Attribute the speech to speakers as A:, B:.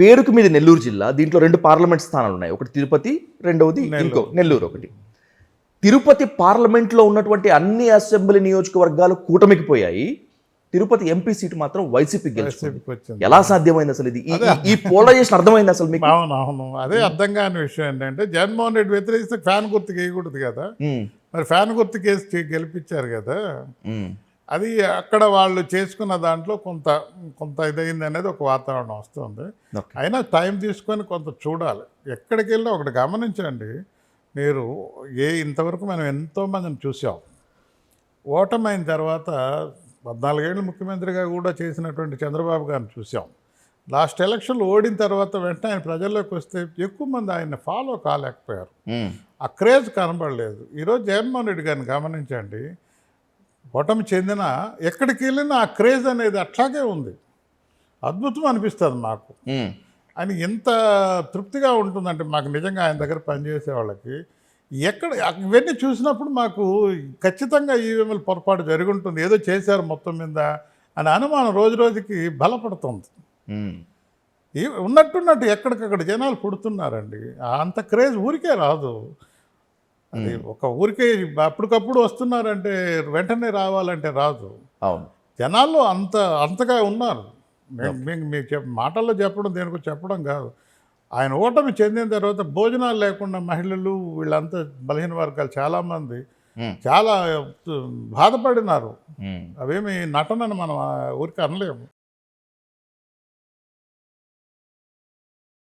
A: పేరుకు మీద నెల్లూరు జిల్లా దీంట్లో రెండు పార్లమెంట్ స్థానాలు ఉన్నాయి. ఒకటి తిరుపతి రెండవది ఇంకో నెల్లూరు ఒకటి. తిరుపతి పార్లమెంట్లో ఉన్నటువంటి అన్ని అసెంబ్లీ నియోజకవర్గాలు కూటమికి పోయాయి. తిరుపతి ఎంపీ సీటు మాత్రం గెలుచుకుంది
B: వైసీపీకి వచ్చింది.
A: ఎలా సాధ్యమైంది అసలు ఇది? ఈ- పోలరైజేషన్ అర్థమైంది అసలు మీకు?
B: అవును అవును. అదే అర్థం కాని విషయం ఏంటంటే జగన్మోహన్ రెడ్డి వ్యతిరేకిస్తే ఫ్యాన్ గుర్తుకు వేయకూడదు కదా. మరి ఫ్యాన్ గుర్తుకు వేసి చే- గెలిపించారు కదా. అది అక్కడ వాళ్ళు చేసుకున్న దాంట్లో కొంత కొంత ఇదైంది అనేది ఒక వాతావరణం వస్తుంది. అయినా టైం తీసుకొని కొంత చూడాలి. ఎక్కడికి వెళ్ళినా ఒకటి గమనించండి. మీరు ఏ ఇంతవరకు మనం ఎంతో మందిని చూసాం. ఓటమైన తర్వాత పద్నాలుగేళ్ళు ముఖ్యమంత్రిగా కూడా చేసినటువంటి చంద్రబాబు గారిని చూసాం. లాస్ట్ ఎలక్షన్లు ఓడిన తర్వాత వెంటనే ఆయన ప్రజల్లోకి వస్తే ఎక్కువ మంది ఆయన ఫాలో కాలేకపోయారు. ఆ క్రేజ్ కనబడలేదు. ఈరోజు జగన్మోహన్ రెడ్డి గారిని గమనించండి. ఓటమి చెందిన ఎక్కడికి వెళ్ళినా ఆ క్రేజ్ అనేది అట్లాగే ఉంది. అద్భుతం అనిపిస్తుంది మాకు అని ఎంత తృప్తిగా ఉంటుందంటే మాకు నిజంగా ఆయన దగ్గర పనిచేసే వాళ్ళకి ఎక్కడ ఇవన్నీ చూసినప్పుడు మాకు ఖచ్చితంగా ఈవీఎంఎల్ పొరపాటు జరిగి ఉంటుంది ఏదో చేశారు మొత్తం మీద అని అనుమానం రోజు రోజుకి బలపడుతుంది. ఉన్నట్టున్నట్టు ఎక్కడికక్కడ జనాలు పుడుతున్నారండి. అంత క్రేజ్ ఊరికే రాదు. అది ఒక ఊరికే అప్పటికప్పుడు వస్తున్నారంటే వెంటనే రావాలంటే రాదు.
A: అవును.
B: జనాల్లో అంత అంతగా ఉన్నారు. నేను మీకు చెప్ మాటల్లో చెప్పడం దేనికి చెప్పడం కాదు. ఆయన ఓటమి చెందిన తర్వాత భోజనాలు లేకుండా మహిళలు వీళ్ళంతా బలహీన వర్గాలు చాలామంది చాలా బాధపడినారు. అవేమి నటనని మనం ఊరికి అనలేము.